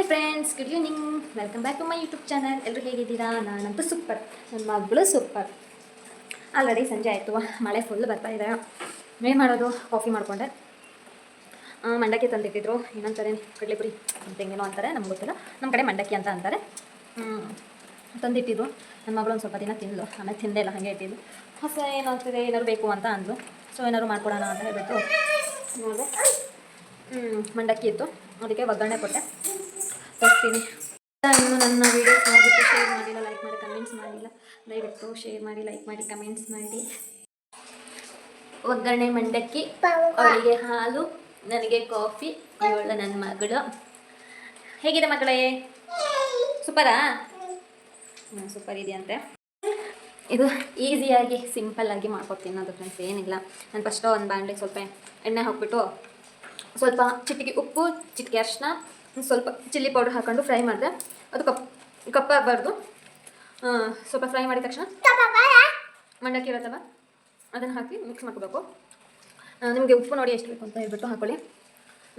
Hi friends good evening welcome back to my YouTube channel ಎಲ್ಲರೂ ಹೇಗಿದ್ದೀರಾ? ನಾನಂತೂ super ನನ್ನ ಮಗಳು ಸೂಪರ್ ಆಲ್ರೆಡಿ ಸಂಜೆ ಆಯಿತು. ಮಳೆ ಫುಲ್ ಬರ್ತಾ ಇದೆ. ಏನು ಮಾಡೋದು? ಕಾಫಿ ಮಾಡಿಕೊಂಡೆ. ಮಂಡಕ್ಕಿ ತಂದಿಟ್ಟಿದ್ರು. ಏನಂತಾರೆ ಕಡಲೆಪುರಿ ಅಂತೇನೋ ಅಂತಾರೆ, ನಮ್ಗೆ ಗೊತ್ತಿಲ್ಲ. ನಮ್ಮ ಕಡೆ ಮಂಡಕ್ಕಿ ಅಂತ ಅಂತಾರೆ. ತಂದಿಟ್ಟಿದ್ರು. ನನ್ನ ಮಗಳು ಒಂದು ಸ್ವಲ್ಪ ದಿನ ತಿಂದ್ಲು. ಆಮೇಲೆ ತಿಂದೇ ಇಲ್ಲ, ಹಾಗೆ ಇಟ್ಟಿದ್ದು. ಹೊಸ ಏನಾಗ್ತಿದೆ ಏನಾದ್ರು ಬೇಕು ಅಂತ ಅಂದ್ಲು. ಸೊ ಏನಾದ್ರು ಮಾಡ್ಕೊಡೋಣ ಅಂತ ಹೇಳ್ಬಿಟ್ಟು ಹ್ಞೂ ಮಂಡಕ್ಕಿ ಇತ್ತು. ಅದಕ್ಕೆ ಒಗ್ಗರಣೆ ಕೊಟ್ಟೆ. ತೋರಿಸ್ತೀನಿ. ಇನ್ನು ನನ್ನ ವೀಡಿಯೋಸ್ ನೋಡಿಬಿಟ್ಟು ಶೇರ್ ಮಾಡಿಲ್ಲ ಲೈಕ್ ಮಾಡಿ ಕಮೆಂಟ್ಸ್ ಮಾಡಿಲ್ಲ. ದಯವಿಟ್ಟು ಶೇರ್ ಮಾಡಿ ಲೈಕ್ ಮಾಡಿ ಕಮೆಂಟ್ಸ್ ಮಾಡಿ. ಒಗ್ಗರಣೆ ಮಂಡಕ್ಕಿ ಅವಳಿಗೆ ಹಾಲು, ನನಗೆ ಕಾಫಿ ಇವಳ ನನ್ನ ಮಗಳು. ಹೇಗಿದೆ ಮಗಳೇ? ಸೂಪರಾ? ಹ್ಞೂ ಸೂಪರ್ ಇದೆಯಂತೆ. ಇದು ಈಸಿಯಾಗಿ ಸಿಂಪಲ್ಲಾಗಿ ಮಾಡ್ಕೊಡ್ತೀನಿ ಅದು ಫ್ರೆಂಡ್ಸ್ ಏನಿಲ್ಲ. ನಾನು ಫಸ್ಟು ಒಂದು ಬಾಣಲೆ ಸ್ವಲ್ಪ ಎಣ್ಣೆ ಹಾಕ್ಬಿಟ್ಟು ಸ್ವಲ್ಪ ಚಿಟಿಕೆ ಉಪ್ಪು, ಚಿಟಿಕೆ ಅರಿಶಿನ ಸ್ವಲ್ಪ ಚಿಲ್ಲಿ ಪೌಡರ್ ಹಾಕೊಂಡು ಫ್ರೈ ಮಾಡಿದೆ. ಅದು ಕಪ್ ಕಪ್ಪಾಗಬಾರ್ದು ಸ್ವಲ್ಪ ಫ್ರೈ ಮಾಡಿದ ತಕ್ಷಣ ಮಂಡಕ್ಕಿ ಇರುತ್ತಲ್ಲ ಅದನ್ನು ಹಾಕಿ ಮಿಕ್ಸ್ ಮಾಡ್ಕೋಬೇಕು. ನಿಮಗೆ ಉಪ್ಪು ನೋಡಿ ಎಷ್ಟು ಬೇಕು ಅಂತ ಹೇಳ್ಬಿಟ್ಟು ಹಾಕೊಳ್ಳಿ.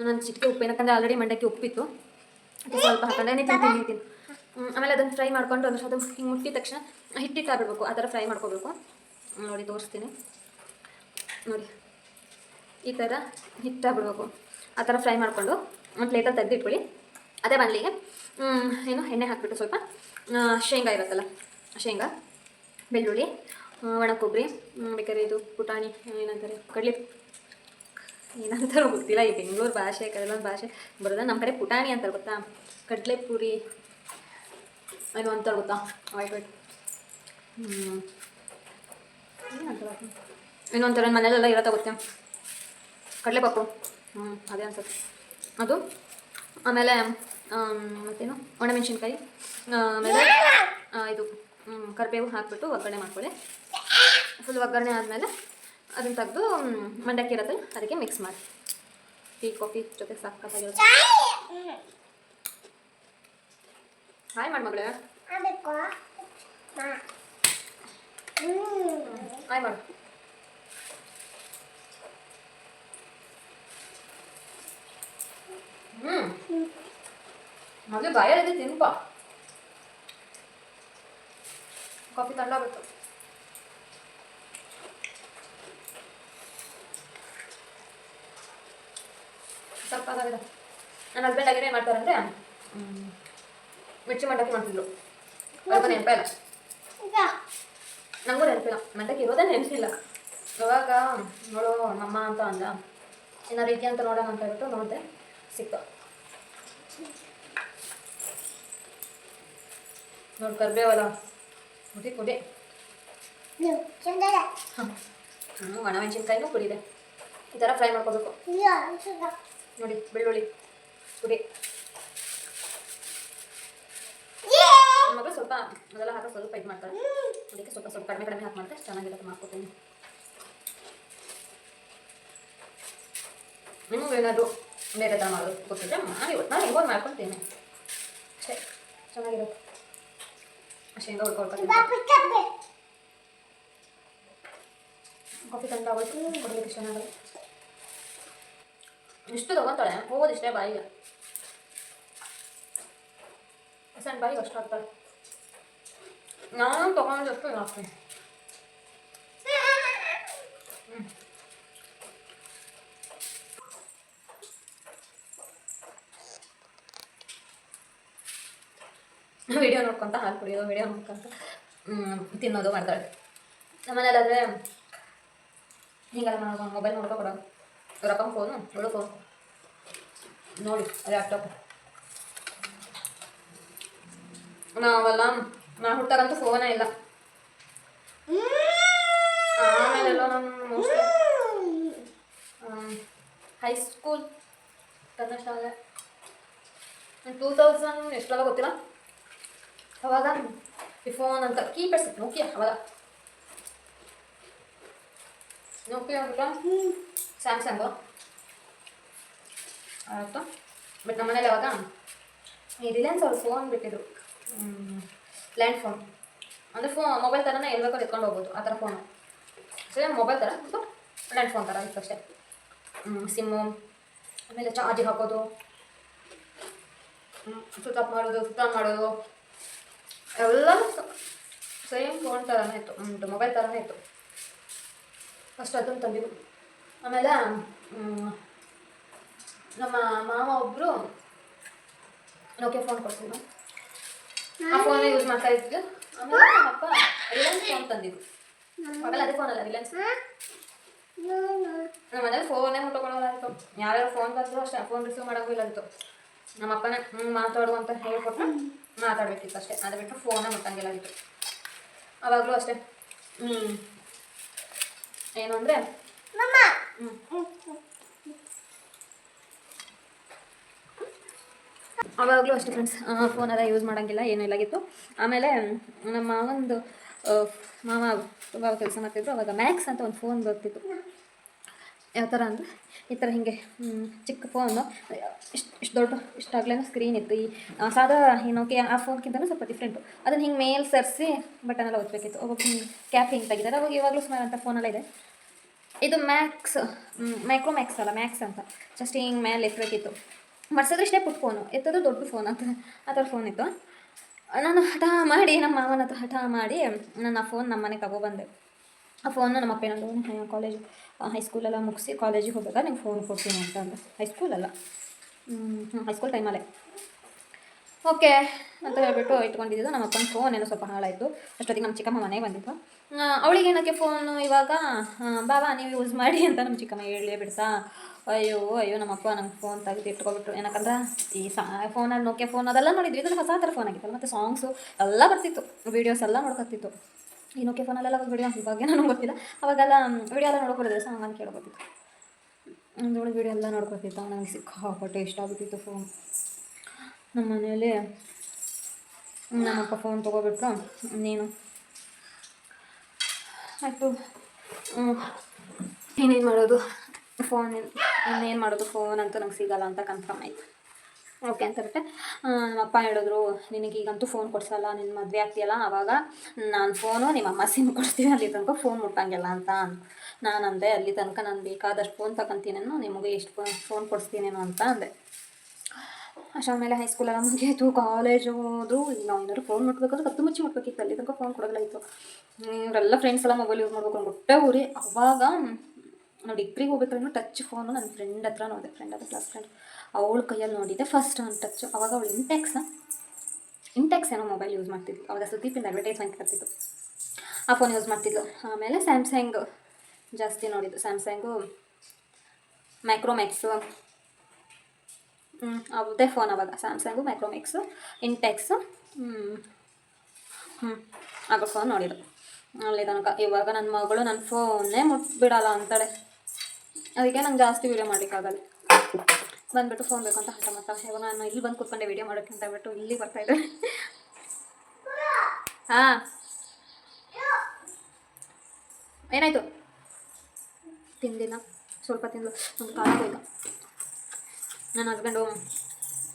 ನಾನು ಚಿಟಿಕೆ ಉಪ್ಪು ಏನಕ್ಕಂದ್ರೆ ಆಲ್ರೆಡಿ ಮಂಡಕ್ಕಿ ಉಪ್ಪಿತ್ತು. ಸ್ವಲ್ಪ ಹಾಕೊಂಡೆ. ತಿಂತೀನಿ ನೀನು ಆಮೇಲೆ ಅದನ್ನು ಫ್ರೈ ಮಾಡ್ಕೊಂಡು ಅದ್ರ ಅದು ಹಿಂಗೆ ಮುಟ್ಟಿದ ತಕ್ಷಣ ಹಿಟ್ಟಿಟ್ಟು ಆಗ್ಬಿಡ್ಬೇಕು ಆ ಥರ ಫ್ರೈ ಮಾಡ್ಕೋಬೇಕು. ನೋಡಿ ತೋರಿಸ್ತೀನಿ. ನೋಡಿ ಈ ಥರ ಹಿಟ್ಟಾಗ್ಬಿಡ್ಬೇಕು. ಆ ಥರ ಫ್ರೈ ಮಾಡಿಕೊಂಡು ಒಂದು ಪ್ಲೇಟಲ್ಲಿ ತೆಗೆದಿಟ್ಕೊಳ್ಳಿ ಅದೇ ಬಾಣಲಿಗೆ ಏನು, ಎಣ್ಣೆ ಹಾಕಿಬಿಟ್ಟು ಸ್ವಲ್ಪ ಶೇಂಗಾ ಇರುತ್ತಲ್ಲ, ಶೇಂಗಾ, ಬೆಳ್ಳುಳ್ಳಿ ಒಣ ಕೊಬ್ಬರಿ ಬೇಕಾದ್ರೆ ಇದು ಪುಟಾಣಿ, ಏನಂತಾರೆ, ಕಡಲೆ. ಏನಂತಾರೆ ಗೊತ್ತಿಲ್ಲ, ಈ ಬೆಂಗಳೂರು ಭಾಷೆ ಕೆಲವೊಂದು ಭಾಷೆ ಬರೋದ? ನಮ್ಮ ಕಡೆ ಪುಟಾಣಿ ಅಂತಾರೆ ಗೊತ್ತಾ? ಕಡಲೆ ಪೂರಿ ಏನು ಅಂತಾರೆ ಗೊತ್ತಾ? ವೈಟ್ ವೈಟ್ ಏನಂತಾರೆ ಏನೋ ಒಂಥರ ಮನೇಲೆಲ್ಲ ಇರತ್ತೆ ಗೊತ್ತೆ? ಕಡಲೆಪಪ್ಪು. ಹ್ಞೂ ಅದೇ ಅನ್ಸುತ್ತೆ. ಅದು? ಆಮೇಲೆ ಆಮ್, ಮತ್ತೇನು? ಒಣಮೆಣಸಿನ್ಕಾಯಿ. ಆಮೇಲೆ ಇದು ಕರಿಬೇವು ಹಾಕ್ಬಿಟ್ಟು ಒಗ್ಗರಣೆ ಮಾಡ್ಕೊಳ್ಳಿ. ಫುಲ್ ಒಗ್ಗರಣೆ ಆದಮೇಲೆ ಅದನ್ನು ತೆಗೆದು ಮಂಡಕ್ಕಿ ಇರತ್ತಲ್ಲ ಅದಕ್ಕೆ ಮಿಕ್ಸ್ ಮಾಡಿ. ಟೀ ಕಾಫಿ ಜೊತೆ ಸಾಕಾಗಿರುತ್ತೆ ಹಾಯ್ ಮಾಡಿ ಮಗಳೇ ಹಾಯ್ ಮಾಡು. ಹ್ಮ್. ಮೊದಲು ಬಾಯಲ್ಲಿ ತಿನ್ಪ. ಕಾಫಿ ತಂಡಾಗ್ಬಿಟ್ಟು ಸಕ್ಕತ್ತಾಗಿದೆ ನನ್ನ ಹಸ್ಬೆಂಡ್ ಆಗಿರೋ ಏನು ಮಾಡ್ತಾರಂದ್ರೆ ಮಿರ್ಚಿ ಮಂಡಕ್ಕಿ ಮಾಡ್ತಿದ್ರು. ಅವ್ರಿಗೂ ನೆನಪೇ ನಂಗೂ ನೆನಪಿಲ್ಲ. ಮಂಡಕ್ಕಿ ಇರೋದೇ ನೆನಪಿಲ್ಲ. ಇವಾಗ, ನೋಡು ನಮ್ಮಮ್ಮ ಅಂತ ಅಂದ. ಏನಾರು ರೀತಿ ಅಂತ ನೋಡೋಣ ಅಂತ ಹೇಳ್ಬಿಟ್ಟು ನೋಡಿದೆ. ಸಿಕ್ತು ನೋಡಿ ಕರ್ಬೇವಲ್ಲ. ಕುಡಿ ಕುಡಿ ಹ್ಞೂ ಒಣಮೆಣಸಿನ್ಕಾಯಿನೂ ಕುಡಿದೆ ಈ ಥರ ಫ್ರೈ ಮಾಡ್ಕೋಬೇಕು. ನೋಡಿ ಬೆಳ್ಳುಳ್ಳಿ ಕುಡಿ ಮಗಳು ಸ್ವಲ್ಪ ಅದೆಲ್ಲ ಹಾಕೋ ಸ್ವಲ್ಪ ಇದು ಮಾಡ್ತಾರೆ ಅದಕ್ಕೆ ಸ್ವಲ್ಪ ಸ್ವಲ್ಪ ಕಡಿಮೆ ಕಡಿಮೆ ಹಾಕಿ ಮಾಡ್ತಾರೆ ಚೆನ್ನಾಗಿರುತ್ತೆ ಮಾಡ್ಕೊತೀನಿ. ನಿಮಗೇನಾದರೂ ಬೇರೆ ಥರ ಮಾಡೋದು ಗೊತ್ತಿದ್ರೆ ಮಾಡಿ ಇವತ್ತು ನಾನು ಹೆಂಗೋ ಮಾಡ್ಕೊಳ್ತೀನಿ. ಅಷ್ಟೇ ಚೆನ್ನಾಗಿರುತ್ತೆ ಶೇಂಗಾ ಹುಡ್ಕೊಳ್ತೀನಿ ಕಾಫಿ ತಂಡ ಆಗೋಯ್ತು ಕೊಡಲಿಕ್ಕೆ ಇಷ್ಟ ಇಷ್ಟು ತಗೊತಾಳೆ? ಹೋಗೋದು ಇಷ್ಟೇ ಬಾಯಿಗೆ. ಸಣ್ಣ ಬಾಯಿಗೆ ಅಷ್ಟು ಆಗ್ತಾಳೆ ನಾನು ತೊಗೊಂಡಷ್ಟು ಹಾಕ್ತೀನಿ ವಿಡಿಯೋ ನೋಡ್ಕೊತ ಹಾಲು ಕುಡಿಯೋದು, ವಿಡಿಯೋ ನೋಡ್ಕೊತ ತಿನ್ನೋದು ಮಾಡ್ತಾಳೆ. ನಮ್ಮನೇಲಾದರೆ ಈಗ ಮಾಡೋದು ಮೊಬೈಲ್ ನೋಡ್ಕೊ ಕೊಡೋದು ರೊಕ್ಕ ಫೋನು, ಒಳ್ಳೆ ಫೋನ್. ನೋಡಿ ಲ್ಯಾಪ್ಟಾಪ್ ನಾವೆಲ್ಲ ನಾ ಹುಟ್ಟಾರಂತೂ ಫೋನೇ ಇಲ್ಲ. ಆಮೇಲೆಲ್ಲ ನಮ್ಮ ಹೈಸ್ಕೂಲ್ ಕನ್ನಡ ಶಾಲೆ. ಟೂ ತೌಸಂಡ್ ಎಷ್ಟಲ್ಲ ಗೊತ್ತಿಲ್ಲ. ಅವಾಗ ಫೋನ್ ಅಂತ ಕೀಪ್ಯಾಡ್ ಇತ್ತು ನೋಕಿಯಾ ಅವಾಗ ನೋಕಿಯಾ ಅಂದ್ಬಿಟ್ಟು ಸ್ಯಾಮ್ಸಂಗು ಆಯಿತು ಬಟ್ ನಮ್ಮ ಮನೇಲಿ ಅವಾಗ ಈ ರಿಲಯನ್ಸ್ ಅವ್ರು ಫೋನ್ ಬಿಟ್ಟಿದ್ರು ಲ್ಯಾಂಡ್ ಫೋನ್ ಅಂದರೆ ಫೋನ್ ಮೊಬೈಲ್ ಥರನೇ ಎಲ್ಲಿ ಬೇಕಾದ್ರೂ ಎತ್ಕೊಂಡು ಹೋಗ್ಬೋದು ಆ ಥರ ಫೋನು ಸೇಮ್ ಮೊಬೈಲ್ ಥರ ಲ್ಯಾಂಡ್ ಫೋನ್ ಥರ ಇತ್ತು ಅಷ್ಟೇ ಸಿಮ್ಮು ಆಮೇಲೆ ಚಾರ್ಜಿಗೆ ಹಾಕೋದು ಸ್ವಿಚ್ ಮಾಡೋದು ಸ್ವಿಚ್ ಮಾಡೋದು ಎಲ್ಲನೂ ಸೇಮ್ ಫೋನ್ ಥರನೇ ಇತ್ತು. ಉಂಟು ಮೊಬೈಲ್ ಥರನೇ ಇತ್ತು. ಫಸ್ಟ್ ಅದನ್ನು ತಂದಿದ್ದು. ಆಮೇಲೆ ನಮ್ಮ ಮಾವ ಒಬ್ಬರು ನೋಕಿಯಾ ಫೋನ್ ಕೊಡ್ತಿದ್ರು. ಆ ಫೋನ್ ಯೂಸ್ ಮಾಡ್ತಾ ಇದ್ದು ಆಮೇಲೆ ನಮ್ಮ ಅಪ್ಪ ರಿಲಯನ್ಸ್ ಫೋನ್ ತಂದಿದ್ದು. ಆಮೇಲೆ ಅದೇ ಫೋನ್ ಅಲ್ಲ ರಿಲಯನ್ಸ್ ನಮ್ಮ ಮನೇಲಿ ಫೋನೇ ಮುಟ್ಟಕೊಳ್ಳೋದಾಗಿತ್ತು ಯಾರ್ಯಾರು ಫೋನ್ ತಂದ್ರು ಅಷ್ಟೇ. ಫೋನ್ ರಿಸೀವ್ ಮಾಡೋಕ್ಕೂ ಇಲ್ಲ ನಮ್ಮ ಅಪ್ಪನೇ ಹ್ಞೂ ಹೇಳ್ಕೊಟ್ಟು ಮಾತಾಡ್ಬೇಕಿತ್ತು ಅಷ್ಟೇ. ಅದು ಬಿಟ್ಟು ಫೋನ ಮುಟ್ಟಂಗಿಲ್ಲ ಆಗಿತ್ತು ಅವಾಗಲೂ ಅಷ್ಟೇ. ಹ್ಞೂ ಏನು ಅಂದರೆ? ಅವಾಗಲೂ ಅಷ್ಟೇ ಫ್ರೆಂಡ್ಸ್ ಫೋನ್ ಎಲ್ಲ ಯೂಸ್ ಮಾಡೋಂಗಿಲ್ಲ ಏನೂ ಇಲ್ಲಾಗಿತ್ತು. ಆಮೇಲೆ ನಮ್ಮ ಮಾವಂದು ಮಾವ ತುಂಬ ಕೆಲಸ ಮಾಡ್ತಿದ್ರು. ಅವಾಗ ಮ್ಯಾಕ್ಸ್ ಅಂತ ಒಂದು ಫೋನ್ ಬರ್ತಿತ್ತು. ಯಾವ ಥರ ಅಂದರೆ ಈ ಥರ ಹೀಗೆ ಚಿಕ್ಕ ಫೋನು ಇಷ್ಟು ಇಷ್ಟು ದೊಡ್ಡ ಇಷ್ಟಾಗ್ಲೇನೋ ಸ್ಕ್ರೀನ್ ಇತ್ತು. ಈ ಸಾದಾ ಏನೋಕೆ ಆ ಫೋನ್ಗಿಂತಲೂ ಸ್ವಲ್ಪ ಡಿಫ್ರೆಂಟು ಅದನ್ನು ಹಿಂಗೆ ಮೇಲ್ ಸರಿಸಿ ಬಟನ್ ಎಲ್ಲ ಒತ್ತಬೇಕಿತ್ತು ಅವಾಗ ಹಿಂಗೆ ಕ್ಯಾಪ್ ಹಿಂಗೆ ತೆಗಿದಾರೆ. ಅವಾಗ ಇವಾಗಲೂ ಸುಮಾರು ಅಂತ ಫೋನೆಲ್ಲ ಇದೆ. ಇದು ಮ್ಯಾಕ್ಸ್ ಮೈಕ್ರೋ ಮ್ಯಾಕ್ಸ್ ಅಲ್ಲ ಮ್ಯಾಕ್ಸ್ ಅಂತ. ಜಸ್ಟ್ ಹಿಂಗೆ ಮೇಲೆ ಎತ್ತಬೇಕಿತ್ತು ಮರ್ಸಿದ್ರೆ ಇಷ್ಟೇ ಪುಟ್ ಫೋನು ಎತ್ತೋದು ದೊಡ್ಡ ಫೋನ್ ಅಂತ. ಆ ಥರ ಫೋನ್ ಇತ್ತು. ನಾನು ಹಠ ಮಾಡಿ, ನಮ್ಮ ಮಾವನ ಹತ್ರ ಹಠ ಮಾಡಿ ನಾನು ಆ ಫೋನ್ ನಮ್ಮ ಮನೆಗೆ ತಗೊಬಂದೆ ಆ ಫೋನ್ನ ನಮ್ಮ ಅಪ್ಪ ಏನಂದ್ರು ಕಾಲೇಜ್ ಹೈಸ್ಕೂಲೆಲ್ಲ ಮುಗಿಸಿ ಕಾಲೇಜಿಗೆ ಹೋಗ್ಬೇಕಾದ್ರೆ ನಿಂಗೆ ಫೋನ್ ಕೊಡ್ತೀನಿ ಅಂತ ಅಂದ್ರೆ. ಹೈಸ್ಕೂಲಲ್ಲ ಹ್ಞೂ ಹೈಸ್ಕೂಲ್ ಟೈಮಲ್ಲೇ ಓಕೆ ಅಂತ ಹೇಳ್ಬಿಟ್ಟು ಇಟ್ಕೊಂಡಿದ್ದು ನಮ್ಮ ಅಪ್ಪನ ಫೋನ್ ಏನೋ ಸ್ವಲ್ಪ ಹಾಳಾಯಿತು. ಅಷ್ಟೊತ್ತಿಗೆ ನಮ್ಮ ಚಿಕ್ಕಮ್ಮ ಮನೆಗೆ ಬಂದಿತ್ತು ಅವಳಿಗೆ ಏನಕ್ಕೆ ಫೋನು ಇವಾಗ? ಬಾಬಾ, ನೀವು ಯೂಸ್ ಮಾಡಿ ಅಂತ ನಮ್ಮ ಚಿಕ್ಕಮ್ಮ ಹೇಳಿ ಬಿಡ್ತಾ. ಅಯ್ಯೋ ಅಯ್ಯೋ ನಮ್ಮಪ್ಪ ನಂಗೆ ಫೋನ್ ತೆಗೆದು ಇಟ್ಕೊಬಿಟ್ರು. ಏನಕ್ಕಂದ್ರೆ, ಈ ಸಾ ಫೋನಲ್ಲಿ ನೋಕೆ ಫೋನ್ ಅದೆಲ್ಲ ನೋಡಿದ್ವಿ. ಇದ್ರಲ್ಲಿ ಹೊಸ ಥರ ಫೋನ್ ಆಗಿತ್ತಲ್ಲ, ಮತ್ತು ಸಾಂಗ್ಸು ಎಲ್ಲ ಬರ್ತಿತ್ತು ವೀಡಿಯೋಸ್ ಎಲ್ಲ ನೋಡ್ಕೊತಿತ್ತು. ಈ ಕೆ ಫೋನಲ್ಲೆಲ್ಲ ವಿಡಿಯೋ ಇವಾಗ ನನಗೆ ಗೊತ್ತಿಲ್ಲ. ಅವಾಗೆಲ್ಲ ವಿಡಿಯೋ ಎಲ್ಲ ನೋಡ್ಕೊಡಿದ್ರೆ ಸಹ ಅಂತ ಕೇಳ್ಕೊತಿತ್ತು ಒಂದೊಳಗೆ ವಿಡಿಯೋ ಎಲ್ಲ ನೋಡ್ಕೊತಿತ್ತು ನನಗೆ ಸಿಕ್ಕಾಪಟ್ಟೆ ಇಷ್ಟ ಆಗ್ಬಿಟ್ಟಿತ್ತು ಫೋನ್ ನಮ್ಮ ಮನೆಯಲ್ಲಿ ನಮ್ಮಪ್ಪ ಫೋನ್ ತೊಗೊಬಿಟ್ರು. ನೀನು? ಆಯಿತು. ಇನ್ನೇನು ಮಾಡೋದು? ಫೋನ್ ಇನ್ನೇನು ಮಾಡೋದು? ಫೋನ್ ಅಂತೂ ನಂಗೆ ಸಿಗಲ್ಲ ಅಂತ ಕನ್ಫರ್ಮ್ ಆಯಿತು. ಓಕೆ ಅಂತ ಇರುತ್ತೆ. ನಮ್ಮ ಹೇಳಿದ್ರು ನಿನಗೀಗಂತೂ ಫೋನ್ ಕೊಡ್ಸಲ್ಲ ನಿನ್ನ ಮದುವೆ ಆಗ್ತೀಯಲ್ಲ? ಆವಾಗ ನಾನು ಫೋನು ನಿಮ್ಮ ಅಮ್ಮ ಸಿಮ್ ಕೊಡ್ತೀವಿ ಅಲ್ಲಿ ತನಕ ಫೋನ್ ಮುಟ್ಟಂಗಿಲ್ಲ ಅಂತ ನಾನು ಅಂದೆ ಅಲ್ಲಿ ತನಕ ನಾನು ಬೇಕಾದಷ್ಟು ಫೋನ್ ತಗೊಂತೀನೇನು ನಿಮಗೆ ಎಷ್ಟು ಫೋನ್ ಕೊಡಿಸ್ತೀನೇನೋ ಅಂತ ಅಂದೆ. ಅಷ್ಟಾದ್ಮೇಲೆ ಹೈಸ್ಕೂಲೆಲ್ಲ ಮುಗಿಯಾಯಿತು ಕಾಲೇಜು ಹೋದ್ರು, ಈಗ ನಾವು ಏನಾದ್ರು ಫೋನ್ ಮಾಡ್ಬೇಕಂದ್ರೆ ಕತ್ತು ಮುಚ್ಚಿ ಮುಟ್ಬೇಕಿತ್ತು, ಅಲ್ಲಿ ತನಕ ಫೋನ್ ಕೊಡೋದಿಲ್ಲ ಇವರೆಲ್ಲ ಫ್ರೆಂಡ್ಸ್ ಎಲ್ಲ ಮೊಬೈಲ್ ಯೂಸ್ ಮಾಡ್ಬೇಕು ಹೊಟ್ಟೆ ಊರಿ. ಅವಾಗ ನಾವು ಡಿಗ್ರಿಗೆ ಹೋಗ್ಬೇಕಾದ್ರೂ ಟಚ್ ಫೋನು ನನ್ನ ಫ್ರೆಂಡ್ ಹತ್ರ ನೋಡಿದೆ ಫ್ರೆಂಡ್ ಹತ್ರ ಕ್ಲಾಸ್ ಫ್ರೆಂಡ್ ಅವಳ ಕೈಯಲ್ಲಿ ನೋಡಿದ್ದೆ. ಫಸ್ಟ್ ಆನ್ ಟಚ್ ಅವಾಗ ಅವಳು ಇಂಟೆಕ್ಸ್ ಇಂಟೆಕ್ಸ್ ಏನೋ ಮೊಬೈಲ್ ಯೂಸ್ ಮಾಡ್ತಿದ್ಲು. ಅವಾಗ ಸುದೀಪಿಂದ ಅಡ್ವರ್ಟೈಸ್ಮೆಂಟ್ ಬರ್ತಿತ್ತು. ಆ ಫೋನ್ ಯೂಸ್ ಮಾಡ್ತಿದ್ಲು. ಆಮೇಲೆ ಸ್ಯಾಮ್ಸಂಗ್ ಜಾಸ್ತಿ ನೋಡಿದ್ದು. ಸ್ಯಾಮ್ಸಂಗು ಮೈಕ್ರೋಮ್ಯಾಕ್ಸು ಹ್ಞೂ ಅದೇ ಫೋನ್ ಅವಾಗ. ಸ್ಯಾಮ್ಸಂಗು ಮೈಕ್ರೋಮ್ಯಾಕ್ಸು ಇಂಟೆಕ್ಸು ಹ್ಞೂ ಆಗ ಫೋನ್ ನೋಡಿದ್ದು. ಅಲ್ಲಿ ತನಕ. ಇವಾಗ ನನ್ನ ಮಗಳು ನನ್ನ ಫೋನೇ ಮುಟ್ಬಿಡಲ್ಲ ಅಂತಾಳೆ. ಅದಕ್ಕೆ ನಂಗೆ ಜಾಸ್ತಿ ವೀಡಿಯೋ ಮಾಡೋಕ್ಕಾಗಲ್ಲ ಬಂದ್ಬಿಟ್ಟು ಫೋನ್ ಬೇಕು ಅಂತ ಹಠ ಮಾಡ್ತಾಳೆ. ಇವಾಗ ನಾನು ಇಲ್ಲಿ ಬಂದು ಕೂತ್ಕೊಂಡೆ ವೀಡಿಯೋ ಮಾಡೋಕೆ ಅಂತ ಬಿಟ್ಟು ಇಲ್ಲಿ ಬರ್ತಾ ಇದ್ದೆ. ಹಾಂ. ಏನಾಯಿತು? ತಿಂದಿಲ್ಲ. ಸ್ವಲ್ಪ ತಿಂದು ಒಂದು ಕಾಲ ಈಗ ನನ್ನ ಹಸ್ಬೆಂಡು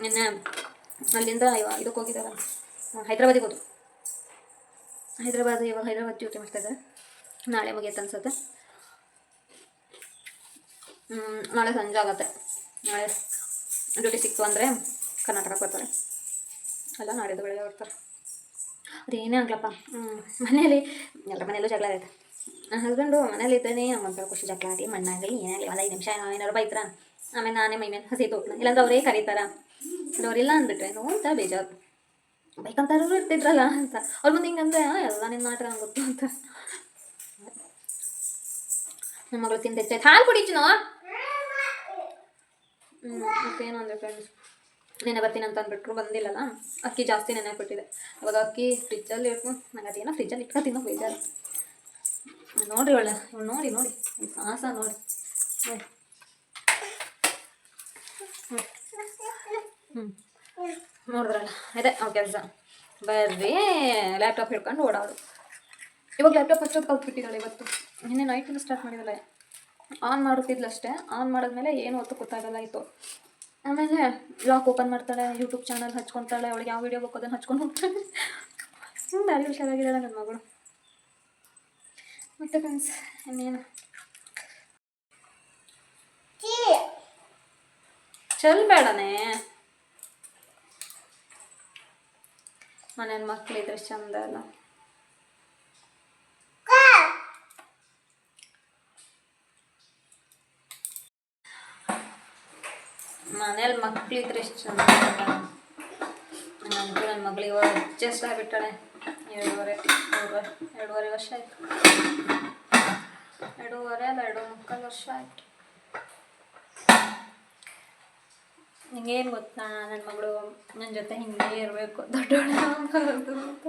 ನಿನ್ನೆ ಅಲ್ಲಿಂದ ಇವಾಗ ಇದಕ್ಕೆ ಹೋಗಿದ್ದಾರೆ ಹೈದ್ರಾಬಾದಿಗೆ ಹೋದ್ರು. ಹೈದ್ರಾಬಾದ್ ಇವಾಗ ಹೈದ್ರಾಬಾದ್ ಡ್ಯೂಟಿ ಮಾಡ್ತಾ ಇದ್ದಾರೆ. ನಾಳೆ ಮುಗಿಯುತ್ತೆ ಅನ್ಸುತ್ತೆ. ನಾಳೆ ಸಂಜೆ ಆಗುತ್ತೆ. ಡ್ಯೂಟಿ ಸಿಕ್ತು ಅಂದರೆ ಕರ್ನಾಟಕಕ್ಕೆ ಬರ್ತಾರೆ ಅಲ್ಲ ನಾಡಿದ್ದು ಬೆಳಗ್ಗೆ ಬರ್ತಾರೆ ಅದೇನೇ ಆಗ್ಲಪ್ಪ. ಹ್ಞೂ ಮನೇಲಿ ಎಲ್ಲರ ಮನೆಯಲ್ಲೂ ಜಗಳ ಇದೆ ನನ್ನ ಹಸ್ಬೆಂಡು ಮನೇಲಿ ಇದ್ದೇನೆ ಒಂಥರ ಖುಷಿ ಜಗಳ ಆಗಲಿ ಮಣ್ಣಾಗಲಿ ಏನಾಗಲಿ ಒಂದು ಐದು ನಿಮಿಷ ಏನಾರು ಬೈತಾರ. ಆಮೇಲೆ ನಾನೇ ಮೈ ಮೇಲೆ ಹಸಿ ತೋಟ್ನ ಇಲ್ಲಾಂದ್ರೆ ಅವರೇ ಕರೀತಾರ. ಅವರಿಲ್ಲ ಅಂದ್ಬಿಟ್ರೆ ಏನೋ ಅಂತ ಬೇಜಾರು. ಬೈಕಂತಾರು ಇರ್ತಿದ್ರಲ್ಲ ಅಂತ. ಅವ್ರ ಮುಂದೆ ಹಿಂಗಂದ್ರೆ "ಆ, ಎಲ್ಲ ನಿನ್ನ ನಾಟಕ ಗೊತ್ತು ಅಂತ. ನಮ್ಮ ಮಗಳು ತಿಂದ ಹಾಲು ಕುಡಿಚು ಮತ್ತೇನು ಅಂದರೆ ಫ್ರೆಂಡ್ಸ್ ನೆನೆ ಬರ್ತೀನಿ ಅಂತ ಅಂದ್ಬಿಟ್ರು, ಬಂದಿಲ್ಲಲ್ಲ? ಅಕ್ಕಿ ಜಾಸ್ತಿ ನೆನೆ ಕೊಟ್ಟಿದೆ ಅವಾಗ ಅಕ್ಕಿ ಫ್ರಿಜ್ಜಲ್ಲಿ ಇಟ್ಕೊಂಡು ನಂಗೆ ಅದೇನೋ ಫ್ರಿಜ್ಜಲ್ಲಿ ಇಟ್ಕೊತೀನೋ ಬೇಜಾರು. ನೋಡಿರಿ ಒಳ್ಳೆ ನೋಡಿ ನೋಡಿ ಸಾಹಸ ನೋಡಿ. ಹ್ಞೂ ನೋಡಿದ್ರಲ್ಲ? ಇದೆ ಅವ್ರ ಕೆಲಸ. ಬರ್ರಿ ಲ್ಯಾಪ್ಟಾಪ್ ಹಿಡ್ಕೊಂಡು ಓಡಾಡು. ಇವಾಗ ಲ್ಯಾಪ್ಟಾಪ್ ಹಚ್ಚೋದು ಕಲ್ತ್ಬಿಟ್ಟಿದ್ದಾಳೆ ಇವತ್ತು. ನಿನ್ನೆ ನೈಟಿಂದ ಸ್ಟಾರ್ಟ್ ಮಾಡಿದ್ದಾಳೆ. ಆನ್ ಮಾಡುತ್ತಿದ್ಲಷ್ಟೇ ಆನ್ ಮಾಡಿದ್ಮೇಲೆ ಏನು ಹೊತ್ತು ಗೊತ್ತಾಗಲ್ಲ ಇತ್ತು ಆಮೇಲೆ ಲಾಕ್ ಓಪನ್ ಮಾಡ್ತಾಳೆ ಯೂಟ್ಯೂಬ್ ಚಾನಲ್ ಹಚ್ಕೊತಾಳೆ, ಅವಳಿಗೆ ಯಾವ ವೀಡಿಯೋ ಬೇಕು ಅದನ್ನು ಹಚ್ಕೊಂಡು ಹೋಗ್ತಾಳೆ. ಸುಮ್ಮನೆ ಅಲ್ಲಿ ಹುಷಾರಾಗಿದ್ದಾಳೆ ನನ್ನ ಮಗಳು. ಮತ್ತೆ ಫ್ರೆಂಡ್ಸ್ ಇನ್ನೇನು? ಚಲ್ ಬೇಡನೆ. ಮನೇಲಿ ಮಕ್ಕಳಿದ್ರೆ ಚಂದ ಅಲ್ಲ. ಮನೇಲಿ ಮಕ್ಳಿದ್ರೆ ಎಷ್ಟು ಚಂದ ನನ್ನ ನನ್ನ ಮಗಳಿಗೆ ಅಡ್ಜಸ್ಟ್ ಆಗಿಬಿಟ್ಟಾಳೆ. ಎರಡೂವರೆ ಮೂರುವರೆ ಎರಡೂವರೆ ವರ್ಷ ಆಯಿತು. ಎರಡೂವರೆ ಅಲ್ಲ, ಎರಡು ಮುಕ್ಕಾಲು ವರ್ಷ ಆಯಿತು. ನಿಂಗೇನು ಗೊತ್ತಾ? ನನ್ನ ಮಗಳು ನನ್ನ ಜೊತೆ ಹಿಂಗೆ ಇರಬೇಕು ದೊಡ್ಡವಳಾಗಬಾರ್ದು ಅಂತ.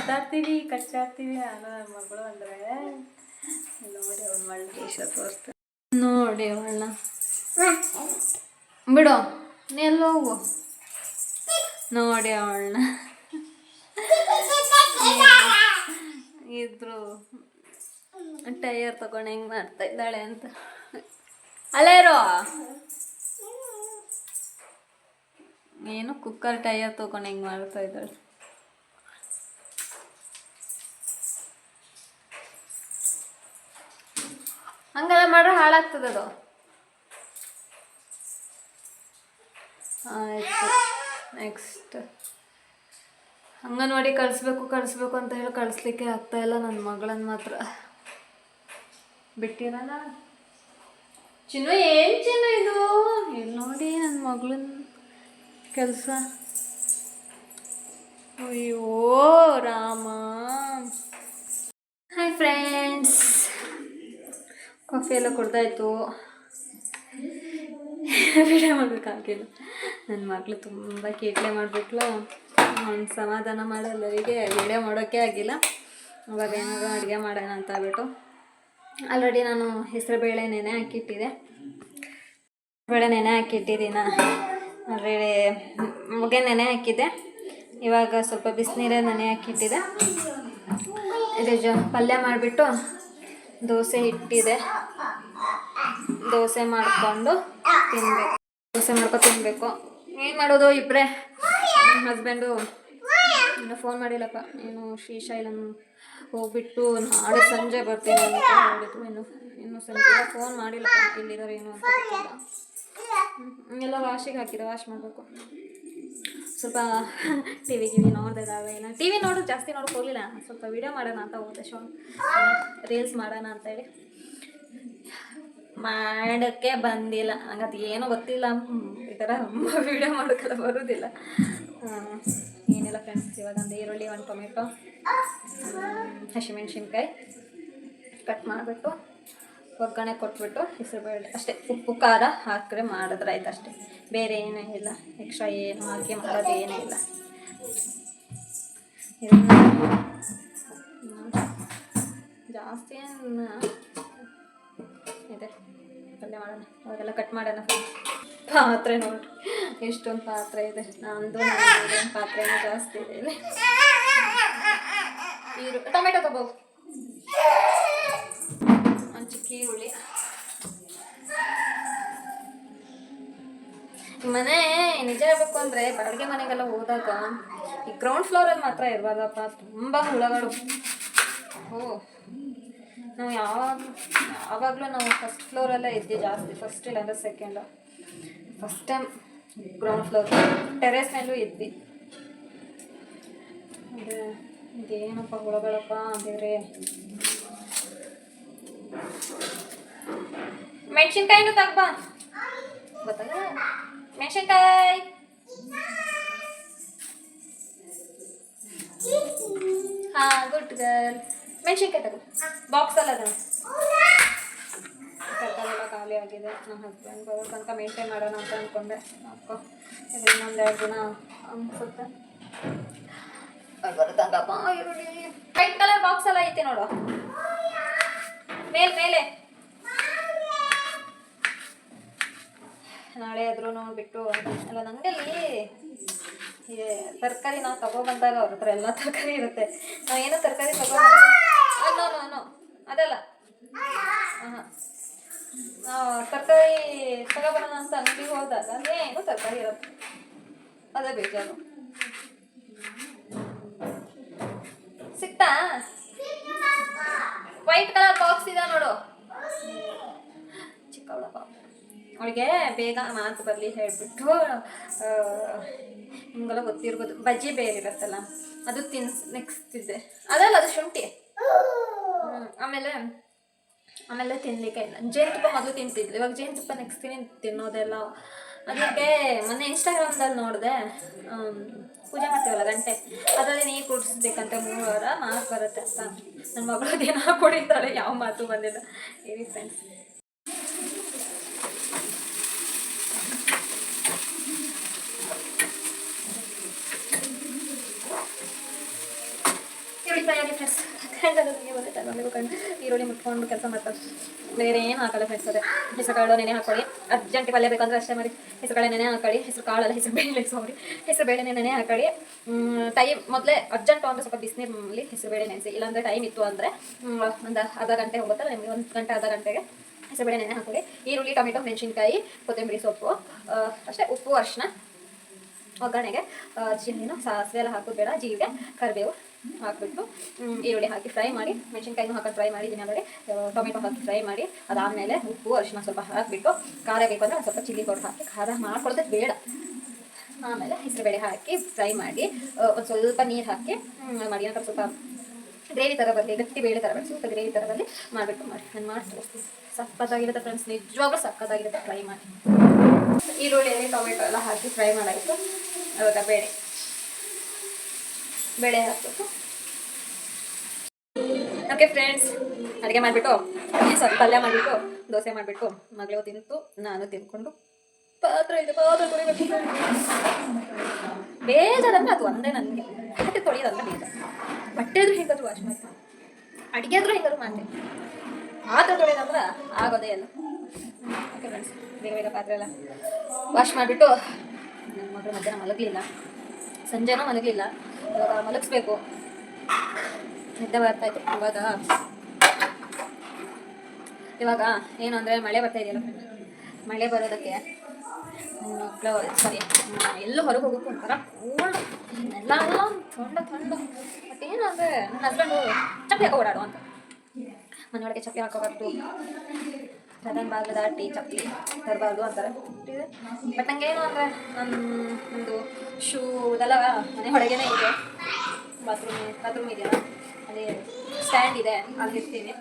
ಅದಾಡ್ತೀವಿ ಎಷ್ಟು ಆಗ್ತೀವಿ ಅನ್ನೋ ನನ್ನ ಮಗಳು ಅಂದರೆ. ನೋಡಿ ಅವಳು ತೋರಿಸ್ತಾರೆ ನೋಡಿ ಅವಳನ್ನ. ಬಿಡು. ನೀ ಎಲ್ಲ ಹೋಗು? ನೋಡಿ ಅವಳನ್ನ. ಇದ್ರು. ಟೈಯರ್ ತಗೊಂಡು ಹೆಂಗೆ ಮಾಡ್ತಾ ಇದ್ದಾಳೆ ಅಂತ. ಅಲ್ಲೇ ಇರೋ. ಏನು ಕುಕ್ಕರ್ ಟೈರ್ ತಗೊಂಡು ಹೆಂಗೆ ಮಾಡ್ತಾ ಇದ್ದಾಳೆ. ಹಂಗೆಲ್ಲ ಮಾಡ್ರೆ ಹಾಳಾಗ್ತದದು ಆಯ್ತು ನೆಕ್ಸ್ಟ್ ಅಂಗನವಾಡಿ ಕಳಿಸ್ಬೇಕು ಕಳಿಸ್ಬೇಕು ಅಂತ ಹೇಳಿ ಕಳಿಸ್ಲಿಕ್ಕೆ ಆಗ್ತಾ ಇಲ್ಲ ನನ್ನ ಮಗಳನ್ನ ಮಾತ್ರ. ಬಿಟ್ಟಿರಲ್ಲ? ಚಿನ್ನು, ಏನು ಚಿನ್ನ ಇದು? ಇಲ್ಲಿ ನೋಡಿ ನನ್ನ ಮಗಳನ್ನ ಕೆಲಸ. ಅಯ್ಯೋ, ರಾಮ. ಹಾಯ್ ಫ್ರೆಂಡ್ಸ್ ಕಾಫಿ ಎಲ್ಲ ಕುಡ್ದಾಯ್ತು. ವಿಡಿಯೋ ಮಾಡಬೇಕಾಗಿಲ್ಲ ನನ್ನ ಮಗಳು ತುಂಬ ಕೇಟ್ಲೆ ಮಾಡಿಬಿಟ್ಲು. ಅವ್ನು ಸಮಾಧಾನ ಮಾಡಲ್ಲರಿಗೆ ವಿಡಿಯೋ ಮಾಡೋಕ್ಕೆ ಆಗಿಲ್ಲ. ಅವಾಗ ಏನಾದ್ರು ಅಡುಗೆ ಮಾಡೋಣ ಅಂತ ಹೇಳ್ಬಿಟ್ಟು. ಆಲ್ರೆಡಿ ನಾನು ಹೆಸರುಬೇಳೆ ನೆನೆ ಹಾಕಿಟ್ಟಿದೆ. ಬೇಳೆ ನೆನೆ ಹಾಕಿಟ್ಟಿದ್ದೀನ ಆಲ್ರೆಡಿ ಮುಗೆ ನೆನೆ ಹಾಕಿದ್ದೆ. ಇವಾಗ ಸ್ವಲ್ಪ ಬಿಸಿನೀರೇ ನೆನೆ ಹಾಕಿಟ್ಟಿದೆ. ಇದು ಜ ಪಲ್ಯ ಮಾಡಿಬಿಟ್ಟು ದೋಸೆ ಹಿಟ್ಟಿದೆ. ದೋಸೆ ಮಾಡಿಕೊಂಡು ತಿನ್ನಬೇಕು ದೋಸೆ ಮಾಡ್ಕೊಂಡು ತಿನ್ನಬೇಕು ಏನು ಮಾಡೋದು ಇಬ್ಬರೇ ಹಸ್ಬೆಂಡು ಇನ್ನು ಫೋನ್ ಮಾಡಿಲ್ಲಪ್ಪ. ಏನು ಶ್ರೀಶೈಲಂ ಹೋಗ್ಬಿಟ್ಟು ನಾಳೆ ಸಂಜೆ ಬರ್ತೀನಿ ಹೇಳಿದ್ರು. ಇನ್ನು ಇನ್ನು ಸಂಜೆ ಫೋನ್ ಮಾಡಿಲ್ಲಪ್ಪ. ಇಲ್ಲಿರೋರು ಏನು ಅಂತ ಗೊತ್ತಿಲ್ಲ. ಎಲ್ಲ ವಾಶಿಗೆ ಹಾಕಿದೆ. ವಾಶ್ ಮಾಡಬೇಕು. ಸ್ವಲ್ಪ ಟಿ ವಿ ಗಿವಿ ನೋಡಿದೆ ಇಲ್ಲ ಟಿ ವಿ ನೋಡೋದು ಜಾಸ್ತಿ ನೋಡೋಕೆ ಹೋಗಲಿಲ್ಲ. ಸ್ವಲ್ಪ ವಿಡಿಯೋ ಮಾಡೋಣ ಅಂತ ಹೋದೆ ಶೋ. ರೀಲ್ಸ್ ಮಾಡೋಣ ಅಂತೇಳಿ ಮಾಡೋಕ್ಕೆ ಬಂದಿಲ್ಲ. ನಂಗೆ ಏನೋ ಗೊತ್ತಿಲ್ಲ. ಈ ಥರ ವಿಡಿಯೋ ಮಾಡೋಕ್ಕೆಲ್ಲ ಬರೋದಿಲ್ಲ. ಏನಿಲ್ಲ ಫ್ರೆಂಡ್ಸ್ ಇವಾಗ ಒಂದು ಈರುಳ್ಳಿ, ಒಂದು ಟೊಮೆಟೊ, ಹಸಿಮೆಣ್ಸಿನ್ಕಾಯಿ ಕಟ್ ಮಾಡಿಬಿಟ್ಟು ಒಗ್ಗರಣೆ ಕೊಟ್ಬಿಟ್ಟು ಹೆಸರುಬೇಳೆ ಅಷ್ಟೇ. ಉಪ್ಪು, ಖಾರ ಹಾಕಿದ್ರೆ ಮಾಡಿದ್ರೆ ಆಯ್ತು ಅಷ್ಟೇ. ಬೇರೆ ಏನೂ ಇಲ್ಲ. ಎಕ್ಸ್ಟ್ರಾ ಏನು ಹಾಕಿ ಮಾಡೋದು ಏನೂ ಇಲ್ಲ. ಜಾಸ್ತಿ ಏನು ಇದೆ. ಪಲ್ಯ ಮಾಡೋಣ. ಅವಾಗೆಲ್ಲ ಕಟ್ ಮಾಡೋಣ. ಪಾತ್ರೆ ನೋಡ್ರಿ ಎಷ್ಟೊಂದು ಪಾತ್ರೆ ಇದೆ. ನಂದು ಪಾತ್ರೆ ಜಾಸ್ತಿ ಇದೆ ಟೊಮೆಟೊ ತಗೋ. ಚಿಕ್ಕ ಈರುಳ್ಳಿ ಮನೆ ನಿಜ ಹೇಳ್ಬೇಕು ಅಂದರೆ ಬಾಡಿಗೆ ಮನೆಗೆಲ್ಲ ಹೋದಾಗ ಈ ಗ್ರೌಂಡ್ ಫ್ಲೋರಲ್ಲಿ ಮಾತ್ರ ಇರಬಾರ್ದಪ್ಪ ತುಂಬ ಹುಳಗಳು. ಓ, ನಾವು ಯಾವಾಗ ಯಾವಾಗಲೂ ನಾವು ಫಸ್ಟ್ ಫ್ಲೋರಲ್ಲೇ ಇದ್ದೆ ಜಾಸ್ತಿ. ಫಸ್ಟ್ ಇಲ್ಲಾಂದ್ರೆ second first time ground floor terrace ಮೇಲೂ ಇದ್ವಿ. ಅದೇ ಇದೇನಪ್ಪ ಹುಳಗಳಪ್ಪ ದೇವ್ರೆ ಮೆಣಸಿನ್ಕಾಯಿನೂ ತಗ್ಬಾ ಗೊತ್ತಲ್ಲ? ಮೆಣಸಿನ್ಕಾಯಿ. ಹಾ, ಗುಡ್ ಗರ್ಲ್. ಮೆಣಸಿನ್ಕಾಯಿ ತಗೋ. ಬಾಕ್ಸ್ ಅಲ್ಲ ಅದು ತರಕಾರಿ ಖಾಲಿ ಆಗಿದೆ. ನಮ್ಮ ಹಸ್ಬೆಂಡ್ ಬರೋ ತನಕ ಮೇಂಟೈನ್ ಮಾಡೋಣ ಅಂತ ಅಂದ್ಕೊಂಡೆ ಇದು ಇನ್ನೊಂದು ದಿನ ಅನ್ಸುತ್ತೆ. ಬರೋ ತನಕಪ್ಪ ಈರುಳ್ಳಿ ವೈಟ್ ಕಲರ್ ಬಾಕ್ಸ್ ಎಲ್ಲ ಐತಿ ನೋಡು. ಮೇಲ್, ಮೇಲೆ. ನಾಳೆ ಆದ್ರೂ ಬಿಟ್ಟು ಅಲ್ಲ, ನಂಗಲ್ಲಿ ತರಕಾರಿ ನಾವು ತಗೊಬಂದಾಗ ಅವ್ರ ಹತ್ರ ಎಲ್ಲ ತರಕಾರಿ ಇರುತ್ತೆ. ನಾವು ಏನೋ ತರಕಾರಿ ತಗೋ ನೋ ಅದಲ್ಲ. ತರಕಾರಿ ತಗೋಬರೋಣ ಅಂತ ಅಂಗಡಿಗೆ ಹೋದಾಗ ಏನು ತರಕಾರಿ ಇರುತ್ತೆ. ಅದೇ ಬೇಜಾರು. ಸಿಕ್ತಾ? ವೈಟ್ ಕಲರ್ ಬಾಕ್ಸ್ ಇದೆ ನೋಡು. ಚಿಕ್ಕವಳ ಅವಳಿಗೆ ಬೇಗ ಮಾತು ಬರಲಿ ಹೇಳಿಬಿಟ್ಟು ನಿಮ್ಗೆಲ್ಲ ಗೊತ್ತಿರ್ಬೋದು. ಬಜ್ಜಿ ಬೇರೆ ಇರುತ್ತಲ್ಲ, ಅದು ತಿನ್ಸ್ ನೆಕ್ಸ್ಟ್ ಇದೆ ಅದಲ್ಲ, ಅದು ಶುಂಠಿ. ಆಮೇಲೆ ಆಮೇಲೆ ತಿನ್ನಲಿಕ್ಕೆ ಇಲ್ಲ. ಜೇನುತುಪ್ಪ ಮೊದಲು ತಿಂತಿದ್ಲು. ಇವಾಗ ಜೇನುತುಪ್ಪ ನೆಕ್ಸ್ಟ್ ತಿನ್ನೋದೆಲ್ಲ ಅದಕ್ಕೆ ಮೊನ್ನೆ ಇನ್ಸ್ಟಾಗ್ರಾಮ್ದಲ್ಲಿ ನೋಡಿದೆ ಪೂಜೆ ಮಾಡ್ತೀವಲ್ಲ ಗಂಟೆ, ಅದರಲ್ಲಿ ನೀರು ಕುಡಿಸ್ಬೇಕಂತ ಮೂರು ವಾರ ಮಾತು ಬರುತ್ತೆ ಅಂತ. ನನ್ನ ಮಗಳು ದಿನ ಕೊಡಿದ್ದಾಳೆ ಯಾವ ಮಾತು ಬಂದಿಲ್ಲ. ಹೇಳಿ ಫ್ರೆಂಡ್ಸ್ ಈರುಳ್ಳಿ ಮುಟ್ಕೊಂಡು ಕೆಲಸ ಮಾಡ್ತಾರೆ ಬೇರೆ ಏನು ಹಾಕಲ್ಲ ಫ್ರೆಂಡ್ಸ್ ಅದೇ ಹೆಸರು ಕಾಳು ನೆನೆ ಹಾಕೊಳ್ಳಿ ಅರ್ಜೆಂಟ್ ಪಲ್ಯ ಬೇಕಂದ್ರೆ ಅಷ್ಟೇ ಮಾಡಿ ಹೆಸರು ಕಾಳು ನೆನೆ ಹಾಕೊಳ್ಳಿ ಹೆಸರು ಕಾಳಲ್ಲ ಹೆಸರು ಬೇಳೆ ಸಾರಿ ಹೆಸರು ಬೇಳೆ ನೆನೆ ಹಾಕೊಳ್ಳಿ ಟೈಮ್ ಮೊದಲೇ ಅರ್ಜೆಂಟ್ ಅಂದರೆ ಸ್ವಲ್ಪ ಬಿಸಿನೀರಲ್ಲಿ ಹೆಸರು ಬೇಳೆ ನೆನೆಸಿ ಇಲ್ಲಾಂದರೆ ಟೈಮ್ ಇತ್ತು ಅಂದರೆ ಒಂದು ಅರ್ಧ ಗಂಟೆ ಹೋಗುತ್ತಲ್ಲ ನಿಮಗೆ ಒಂದು ಗಂಟೆ ಅರ್ಧ ಗಂಟೆಗೆ ಹೆಸರುಬೇಳೆ ನೆನೆ ಹಾಕೊಳ್ಳಿ ಈರುಳ್ಳಿ ಟೊಮೆಟೊ ಮೆಣಸಿನ್ಕಾಯಿ ಕೊತ್ತಂಬರಿ ಸೊಪ್ಪು ಅಷ್ಟೇ ಉಪ್ಪು ಅರಿಶಿನ ಒಗ್ಗರಣೆಗೆ ಜೀನು ಸಾಸಿವೆ ಎಲ್ಲ ಹಾಕೋದು ಬೇಡ ಜೀರಿಗೆ ಕರಿಬೇವು ಹಾಕ್ಬಿಟ್ಟು ಈರುಳ್ಳಿ ಹಾಕಿ ಫ್ರೈ ಮಾಡಿ, ಮೆಣಸಿನ್ಕಾಯಿನೂ ಹಾಕಿ ಫ್ರೈ ಮಾಡಿ ಇದನ್ನೆಲ್ಲಡೆ ಟೊಮೆಟೊ ಹಾಕಿ ಫ್ರೈ ಮಾಡಿ, ಅದಾದಮೇಲೆ ಉಪ್ಪು ಅರಿಶಿನ ಸ್ವಲ್ಪ ಹಾಕಿಬಿಟ್ಟು, ಖಾರ ಬೇಕು ಅಂದರೆ ಸ್ವಲ್ಪ ಚಿಲ್ಲಿ ಪೌಡರ್ ಹಾಕಿ, ಖಾರ ಮಾಡ್ಕೊಳ್ತದೆ ಬೇಡ. ಆಮೇಲೆ ಹೆಸರುಬೇಳೆ ಹಾಕಿ ಫ್ರೈ ಮಾಡಿ ಒಂದು ಸ್ವಲ್ಪ ನೀರು ಹಾಕಿ ಮಾಡಿ ನಂತರ ಸ್ವಲ್ಪ ಗ್ರೇವಿ ಥರ ಬರಲಿ, ಗಟ್ಟಿ ಬೇಳೆ ಥರ ಬರಲಿ, ಸ್ವಲ್ಪ ಗ್ರೇವಿ ಥರ ಬರಲಿ, ಮಾಡಿಬಿಟ್ಟು ಮಾಡಿ, ನಾನು ಮಾಡ್ತೀನಿ. ಸಪ್ಪತ್ತಾಗಿರುತ್ತೆ ಫ್ರೆಂಡ್ಸ್ ನಿಜವಾಗ್ಲೂ ಸಕ್ಕತ್ತಾಗಿರುತ್ತೆ ಫ್ರೈ ಮಾಡಿ. ಈರುಳ್ಳಿಯಲ್ಲಿ ಟೊಮೆಟೊ ಎಲ್ಲ ಹಾಕಿ ಫ್ರೈ ಮಾಡಾಯಿತು. ಅವಾಗ ಬೇಳೆ. ಬೇಳೆ ಹಾಕಬೇಕು. ಓಕೆ ಫ್ರೆಂಡ್ಸ್ ಅಡುಗೆ ಮಾಡಿಬಿಟ್ಟು, ಸ್ವಲ್ಪ ಪಲ್ಯ ಮಾಡಿಬಿಟ್ಟು, ದೋಸೆ ಮಾಡಿಬಿಟ್ಟು ಮಗಳು ತಿಂತು, ನಾನು ತಿನ್ಕೊಂಡು ಪಾತ್ರೆ ಇದೆ, ಪಾತ್ರೆ ತೊಳಿಬೇಕು ಬೇಜಾರಂದ್ರೆ ಅದು ಒಂದೇ ನನಗೆ. ಬಟ್ಟೆ ತೊಳೆಯೋದಂದ್ರೆ ಬೇಜಾರು. ಬಟ್ಟೆ ಆದರೂ ಹೆಂಗಾದ್ರು ವಾಶ್ ಮಾಡ್ತೀನಿ. ಅಡುಗೆ ಆದರೂ ಹೆಂಗಾದ್ರು ಮಾಡ್ತೀನಿ. ಪಾತ್ರ ತೊಳೆಯೋದಂದ್ರೆ ಆಗೋದೇ ಇಲ್ಲ. ಓಕೆ ಫ್ರೆಂಡ್ಸ್ ಬೇಗ ಬೇಗ ಪಾತ್ರೆ ಎಲ್ಲ ವಾಶ್ ಮಾಡಿಬಿಟ್ಟು, ನನ್ನ ಮಗಳು ಮಧ್ಯಾಹ್ನ ಮಲಗಲಿಲ್ಲ. ಸಂಜೆನೂ ಮಲಗಲಿಲ್ಲ. ಇವಾಗ ಮಲಗಿಸ್ಬೇಕು. ನಿದ್ದೆ ಬರ್ತಾಯಿತ್ತು ಇವಾಗ. ಇವಾಗ ಏನು ಅಂದರೆ ಮಳೆ ಬರ್ತಾ ಇದೆಯಲ್ಲ ಮಳೆ ಬರೋದಕ್ಕೆ ಮಕ್ಕಳು ಸಾರಿ ಎಲ್ಲೂ ಹೊರಗೆ ಹೋಗೋಕ್ಕೂ ಒಂಥರ ಕೋಲ್ಡ್ ಎಲ್ಲ ಥಂಡ ಥಂಡ ಬಟ್ ಏನು ಅಂದರೆ ನನ್ನ ಹಸ್ಬೆಂಡು ಚಪ್ಪಲಿ ಹಾಕೋ ಓಡಾಡು ಅಂತ. ಮನೆಯೊಳಗೆ ಚಪ್ಪಿ ಹಾಕೋಬಾರ್ದು ಪ್ರಧಾನ ಬಾಗಿಲು ಟೀ ಚಪ್ಪಲಿ ತರಬಾರ್ದು ಅಂತಾರೆ. ಬಟ್ ನಂಗೇನು ಅಂದರೆ ನನ್ನ ಒಂದು ಶೂ ಇದೆಲ್ಲ ಮನೆ ಹೊರಗೇನೆ ಇದೆ. ಬಾತ್ರೂಮ್ ಬಾತ್ರೂಮ್ ಇದೆಯಲ್ಲ ಅಲ್ಲಿ ಸ್ಟ್ಯಾಂಡ್ ಇದೆ, ಅಲ್ಲಿ ಇರ್ತೀನಿ.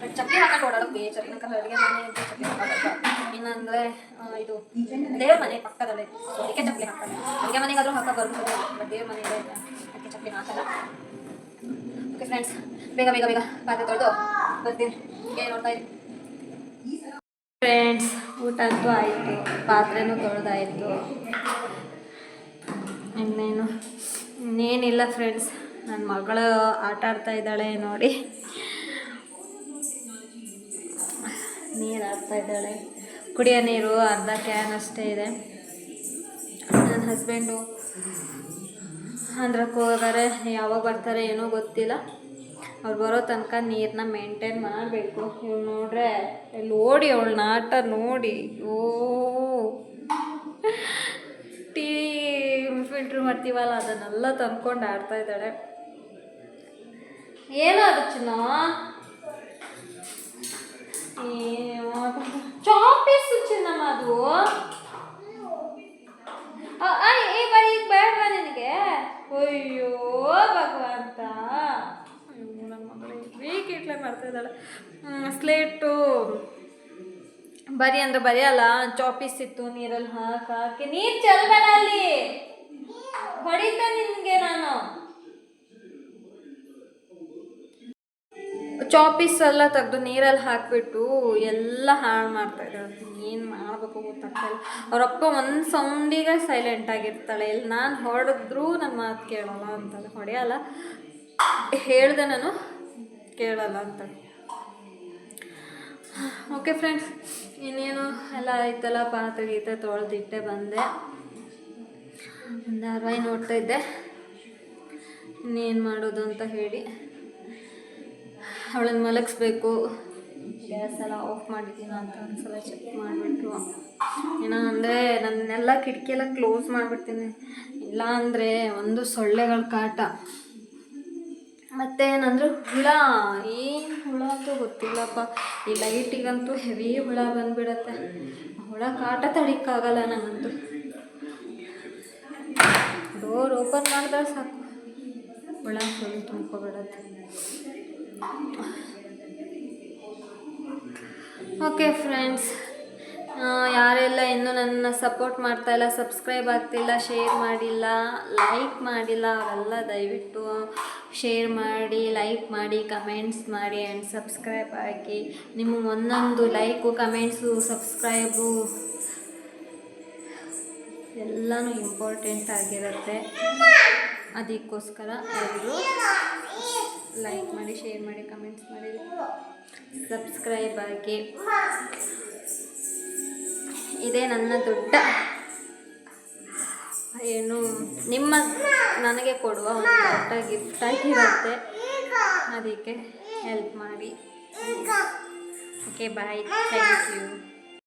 ಬಟ್ ಚಪ್ಪಲಿ ಹಾಕೊಂಡು ಓಡಾಡೋಕೆ ಬೇಜಾರು. ಇನ್ನೊಂದು ಅಡುಗೆ ಮನೆ ಅಂತ ಚಪ್ಪಲಿ ಹಾಕೋಬೇಕು. ಇನ್ನಂದರೆ ಇದು ದೇವ್ರ ಮನೆ ಪಕ್ಕದಲ್ಲಿ. ಅದಕ್ಕೆ ಚಪ್ಪಲಿ ಹಾಕೋಲ್ಲ ಅಡುಗೆ ಮನೆಗಾದ್ರೂ ಹಾಕೋ ಬರ್ಬೋದು ಬಟ್ ದೇವ್ರ ಮನೆ ಇದೆ. ಅದಕ್ಕೆ ಚಪ್ಪಲಿ ಹಾಕಲ್ಲ. ಓಕೆ ಫ್ರೆಂಡ್ಸ್ ಬೇಗ ಬೇಗ ಬೇಗ ಪಾತ್ರೆ ತೊಳೆದು ಬರ್ತೀನಿ. ಏನು ನೋಡ್ತಾ ಇದ್ದೀನಿ ಫ್ರೆಂಡ್ಸ್ ಊಟ ಅಂತೂ ಆಯಿತು. ಪಾತ್ರೆನೂ ತೊಳೆದಾಯಿತು. ಇನ್ನೇನು? ಇನ್ನೇನಿಲ್ಲ ಫ್ರೆಂಡ್ಸ್ ನನ್ನ ಮಗಳು ಆಟ ಆಡ್ತಾ ಇದ್ದಾಳೆ ನೋಡಿ. ನೀರು ಆಡ್ತಾ ಇದ್ದಾಳೆ. ಕುಡಿಯೋ ನೀರು, ಅರ್ಧ ಕ್ಯಾನ್ ಅಷ್ಟೇ ಇದೆ. ನನ್ನ ಹಸ್ಬೆಂಡು ಆಂಧ್ರಕ್ಕೆ ಹೋಗಾರೆ ಯಾವಾಗ ಬರ್ತಾರೆ ಏನೋ ಗೊತ್ತಿಲ್ಲ. ಅವ್ರು ಬರೋ ತನಕ ನೀರನ್ನ ಮೇಂಟೈನ್ ಮಾಡಬೇಕು. ನೋಡ್ರೆ ಇಲ್ಲಿ ಓಡಿ ಅವಳು ಆಟ ನೋಡಿ. ಓ ಟೀ ಫಿಲ್ಟ್ರ್ ಮಾಡ್ತೀವಲ್ಲ, ಅದನ್ನೆಲ್ಲ ತಂದ್ಕೊಂಡು ಆಡ್ತಾ ಇದ್ದಾಳೆ. ಅದು ಚಿನ್ನ? ಚಾಪೀಸ್ ಚಿನ್ನಮ್ಮ ಅದು ಬರೀ ಬೇಡವಾ ನಿನಗೆ. ಅಯ್ಯೋ, ಭಗವಂತ. ವೀಕ್ ಮಾಡ್ತಾ ಇದ್ದಾಳೆ. ಸ್ಲೇಟು. ಬರಿ ಅಂದ್ರೆ ಬರೆಯಲ್ಲ ಚಾಪೀಸ್ ಇತ್ತು ನೀರಲ್ಲಿ ಹಾಕಿ ಹಾಕಿ. ನೀರು ಚೆಲ್ಬೇಡ ಅಲ್ಲಿ. ಹೊಡಿತ ನಿನಗೆ ನಾನು. ಚಾಪೀಸ್ ಎಲ್ಲ ತೆಗೆದು ನೀರಲ್ಲಿ ಹಾಕಿಬಿಟ್ಟು ಎಲ್ಲ ಹಾಳು ಮಾಡ್ತಾ ಇದ್ದಾಳೆ. ಏನು ಮಾಡಬೇಕು ಗೊತ್ತಾಗ್ತಾಯಿಲ್ಲ ಅವರಪ್ಪ ಒಂದು ಸೌಂಡಿಗೆ ಸೈಲೆಂಟ್ ಆಗಿರ್ತಾಳೆ. ಇಲ್ಲಿ ನಾನು ಹೊಡೆದ್ರೂ ನನ್ನ ಮಾತು ಕೇಳೋಲ್ಲ ಅಂತಾಳೆ ಹೊಡೆಯಲ್ಲ. ಹೇಳ್ದೆ ನಾನು. ಕೇಳಲ್ಲ ಅಂತ ಓಕೆ ಫ್ರೆಂಡ್ಸ್ ಇನ್ನೇನು ಎಲ್ಲ ಆಯ್ತಲ್ಲ ಪಾತ್ರೆ ಗೀತೆ ತೊಳೆದಿಟ್ಟೆ ಬಂದೆ. ಧಾರಾವಾಹಿ ನೋಡ್ತಾ ಇದ್ದೆ. ಇನ್ನೇನು ಮಾಡೋದು ಅಂತ ಹೇಳಿ. ಅವಳನ್ನು ಮಲಗಿಸ್ಬೇಕು. ಗ್ಯಾಸ್ ಎಲ್ಲ ಆಫ್ ಮಾಡಿದ್ದೀನ ಅಂತ ಒಂದ್ಸಲ ಚೆಕ್ ಮಾಡಿಬಿಟ್ರು. ಏನೋ ಅಂದರೆ ನನ್ನೆಲ್ಲ ಕಿಟಕಿ ಎಲ್ಲ ಕ್ಲೋಸ್ ಮಾಡಿಬಿಡ್ತೀನಿ. ಇಲ್ಲ ಅಂದರೆ ಒಂದು ಸೊಳ್ಳೆಗಳ ಕಾಟ. ಮತ್ತೇನಂದ್ರೆ ಹುಳ, ಏನು ಹುಳ ಅಂತೂ ಗೊತ್ತಿಲ್ಲಪ್ಪ. ಈ ಲೈಟಿಗಂತೂ ಹೆವಿ ಹುಳ ಬಂದ್ಬಿಡತ್ತೆ. ಹುಳ ಕಾಟ ತಡಿಕ್ಕಾಗಲ್ಲ ನನಗಂತೂ ಡೋರ್ ಓಪನ್ ಮಾಡಿದ್ರೆ ಸಾಕು. ಹುಳ ಫುಲ್ ತುಂಬ್ಕೊಬಿಡತ್ತೆ. ಓಕೆ ಫ್ರೆಂಡ್ಸ್ ಯಾರೆಲ್ಲ ಇನ್ನೂ ನನ್ನ ಸಪೋರ್ಟ್ ಮಾಡ್ತಾ ಇಲ್ಲ ಸಬ್ಸ್ಕ್ರೈಬ್ ಆಗ್ತಿಲ್ಲ ಶೇರ್ ಮಾಡಿಲ್ಲ ಲೈಕ್ ಮಾಡಿಲ್ಲ, ಅವರೆಲ್ಲ ದಯವಿಟ್ಟು ಶೇರ್ ಮಾಡಿ ಲೈಕ್ ಮಾಡಿ ಕಮೆಂಟ್ಸ್ ಮಾಡಿ ಆ್ಯಂಡ್ ಸಬ್ಸ್ಕ್ರೈಬ್ ಆಗಿ ನಿಮ್ಮ ಒಂದೊಂದು ಲೈಕು ಕಮೆಂಟ್ಸು ಸಬ್ಸ್ಕ್ರೈಬು ಎಲ್ಲನೂ ಇಂಪಾರ್ಟೆಂಟ್ ಆಗಿರುತ್ತೆ. ಅದಕ್ಕೋಸ್ಕರ ಎಲ್ಲರೂ ಲೈಕ್ ಮಾಡಿ ಶೇರ್ ಮಾಡಿ ಕಮೆಂಟ್ಸ್ ಮಾಡಿ ಸಬ್ಸ್ಕ್ರೈಬ್ ಆಗಿ ಇದೇ ನನ್ನ ದೊಡ್ಡ ಏನು, ನಿಮ್ಮ ನನಗೆ ಕೊಡುವ ಒಂದು ದೊಡ್ಡ ಗಿಫ್ಟ್ ಆಗಿರುತ್ತೆ. ಅದಕ್ಕೆ ಹೆಲ್ಪ್ ಮಾಡಿ. Okay bye thank you